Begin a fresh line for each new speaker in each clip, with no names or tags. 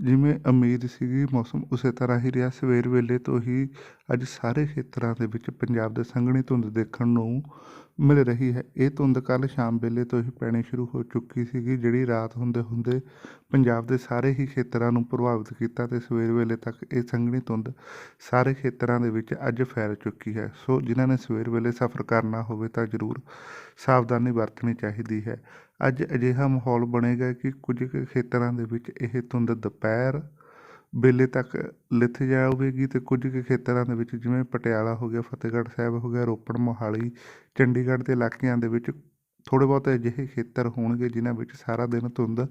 ਜਿਵੇਂ ਉਮੀਦ ਸੀਗੀ, ਮੌਸਮ ਉਸੇ ਤਰ੍ਹਾਂ ਹੀ ਰਿਹਾ। ਸਵੇਰ ਵੇਲੇ ਤੋਂ ਹੀ ਅੱਜ ਸਾਰੇ ਖੇਤਰਾਂ ਦੇ ਵਿੱਚ ਪੰਜਾਬ ਦੇ ਸੰਘਣੀ ਧੁੰਦ ਦੇਖਣ ਨੂੰ ਮਿਲ ਰਹੀ ਹੈ। ਇਹ ਧੁੰਦ ਕੱਲ੍ਹ ਸ਼ਾਮ ਵੇਲੇ ਤੋਂ ਹੀ ਪੈਣੀ ਸ਼ੁਰੂ ਹੋ ਚੁੱਕੀ ਸੀਗੀ, ਜਿਹੜੀ ਰਾਤ ਹੁੰਦੇ ਹੁੰਦੇ ਪੰਜਾਬ ਦੇ ਸਾਰੇ ਹੀ ਖੇਤਰਾਂ ਨੂੰ ਪ੍ਰਭਾਵਿਤ ਕੀਤਾ ਤੇ ਸਵੇਰ ਵੇਲੇ ਤੱਕ ਇਹ ਸੰਘਣੀ ਧੁੰਦ ਸਾਰੇ ਖੇਤਰਾਂ ਦੇ ਵਿੱਚ ਅੱਜ ਫੈਲ ਚੁੱਕੀ ਹੈ। ਸੋ ਜਿਨ੍ਹਾਂ ਨੇ ਸਵੇਰ ਵੇਲੇ ਸਫ਼ਰ ਕਰਨਾ ਹੋਵੇ ਤਾਂ ਜ਼ਰੂਰ ਸਾਵਧਾਨੀ ਵਰਤਣੀ ਚਾਹੀਦੀ ਹੈ। ਅੱਜ ਅਜਿਹਾ ਮਾਹੌਲ ਬਣੇਗਾ ਕਿ ਕੁਝ ਕੁ ਖੇਤਰਾਂ ਦੇ ਵਿੱਚ ਇਹ ਧੁੰਦ ਦੁਪਹਿਰ ਵੇਲੇ ਤੱਕ ਲਿਥ ਜਾਵੇਗੀ ਤੇ ਕੁਝ ਕੁ ਖੇਤਰਾਂ ਦੇ ਵਿੱਚ ਜਿਵੇਂ ਪਟਿਆਲਾ ਹੋ ਗਿਆ, ਫਤਿਹਗੜ੍ਹ ਸਾਹਿਬ ਹੋ ਗਿਆ, ਰੋਪੜ, ਮੋਹਾਲੀ, ਚੰਡੀਗੜ੍ਹ ਦੇ ਇਲਾਕਿਆਂ ਦੇ ਵਿੱਚ ਥੋੜ੍ਹੇ ਬਹੁਤ ਅਜਿਹੇ ਖੇਤਰ ਹੋਣਗੇ ਜਿਨ੍ਹਾਂ ਵਿੱਚ ਸਾਰਾ ਦਿਨ ਧੁੰਦ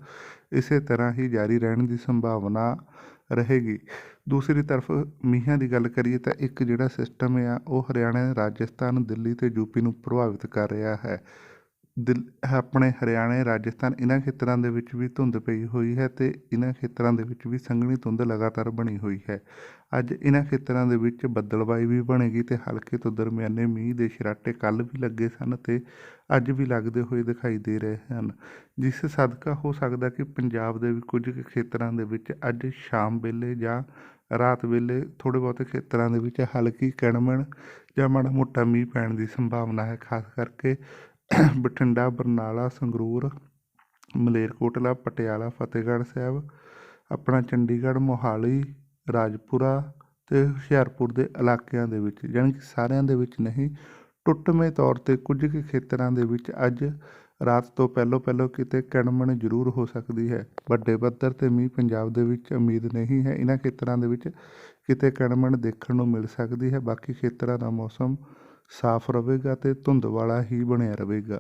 ਇਸੇ ਤਰ੍ਹਾਂ ਹੀ ਜਾਰੀ ਰਹਿਣ ਦੀ ਸੰਭਾਵਨਾ ਰਹੇਗੀ। ਦੂਸਰੀ ਤਰਫ ਮੀਂਹਾਂ ਦੀ ਗੱਲ ਕਰੀਏ ਤਾਂ ਇੱਕ ਜਿਹੜਾ ਸਿਸਟਮ ਆ, ਉਹ ਹਰਿਆਣਾ, ਰਾਜਸਥਾਨ, ਦਿੱਲੀ ਤੇ ਯੂਪੀ ਨੂੰ ਪ੍ਰਭਾਵਿਤ ਕਰ ਰਿਹਾ ਹੈ। ਦਿਲ, ਆਪਣੇ ਹਰਿਆਣੇ, ਰਾਜਸਥਾਨ ਇਹਨਾਂ ਖੇਤਰਾਂ ਦੇ ਵਿੱਚ ਵੀ ਧੁੰਦ ਪਈ ਹੋਈ ਹੈ ਅਤੇ ਇਹਨਾਂ ਖੇਤਰਾਂ ਦੇ ਵਿੱਚ ਵੀ ਸੰਘਣੀ ਧੁੰਦ ਲਗਾਤਾਰ ਬਣੀ ਹੋਈ ਹੈ। ਅੱਜ ਇਹਨਾਂ ਖੇਤਰਾਂ ਦੇ ਵਿੱਚ ਬੱਦਲਬਾਈ ਵੀ ਬਣੇਗੀ ਤੇ ਹਲਕੇ ਤੋਂ ਦਰਮਿਆਨੇ ਮੀਂਹ ਦੇ ਛਰਾਟੇ ਕੱਲ ਵੀ ਲੱਗੇ ਸਨ ਤੇ ਅੱਜ ਵੀ ਲੱਗਦੇ ਹੋਏ ਦਿਖਾਈ ਦੇ ਰਹੇ ਹਨ। ਜਿਸ ਸਦਕਾ ਹੋ ਸਕਦਾ ਕਿ ਪੰਜਾਬ ਦੇ ਵੀ ਕੁਝ ਕੁ ਖੇਤਰਾਂ ਦੇ ਵਿੱਚ ਅੱਜ ਸ਼ਾਮ ਵੇਲੇ ਜਾਂ ਰਾਤ ਵੇਲੇ ਥੋੜ੍ਹੇ ਬਹੁਤੇ ਖੇਤਰਾਂ ਦੇ ਵਿੱਚ ਹਲਕੀ ਕਣਮਣ ਜਾਂ ਮਾੜਾ ਮੋਟਾ ਮੀਂਹ ਪੈਣ ਦੀ ਸੰਭਾਵਨਾ ਹੈ, ਖਾਸ ਕਰਕੇ ਬਠਿੰਡਾ, ਬਰਨਾਲਾ, ਸੰਗਰੂਰ, ਮਲੇਰਕੋਟਲਾ, ਪਟਿਆਲਾ, ਫਤਿਹਗੜ੍ਹ ਸਾਹਿਬ, ਆਪਣਾ ਚੰਡੀਗੜ੍ਹ, ਮੋਹਾਲੀ, ਰਾਜਪੁਰਾ ਅਤੇ ਹੁਸ਼ਿਆਰਪੁਰ ਦੇ ਇਲਾਕਿਆਂ ਦੇ ਵਿੱਚ ਯਾਨੀ ਕਿ ਸਾਰਿਆਂ ਦੇ ਵਿੱਚ ਨਹੀਂ, ਟੁੱਟਵੇਂ ਤੌਰ 'ਤੇ ਕੁਝ ਕੁ ਖੇਤਰਾਂ ਦੇ ਵਿੱਚ ਅੱਜ ਰਾਤ ਤੋਂ ਪਹਿਲਾਂ ਪਹਿਲਾਂ ਕਿਤੇ ਕਣਮਣ ਜ਼ਰੂਰ ਹੋ ਸਕਦੀ ਹੈ। ਵੱਡੇ ਪੱਧਰ 'ਤੇ ਮੀਂਹ ਪੰਜਾਬ ਦੇ ਵਿੱਚ ਉਮੀਦ ਨਹੀਂ ਹੈ। ਇਹਨਾਂ ਖੇਤਰਾਂ ਦੇ ਵਿੱਚ ਕਿਤੇ ਕਣਮਣ ਦੇਖਣ ਨੂੰ ਮਿਲ ਸਕਦੀ ਹੈ। ਬਾਕੀ ਖੇਤਰਾਂ ਦਾ ਮੌਸਮ ਸਾਫ਼ ਰਹੇਗਾ ਅਤੇ ਧੁੰਦ ਵਾਲਾ ਹੀ ਬਣਿਆ ਰਹੇਗਾ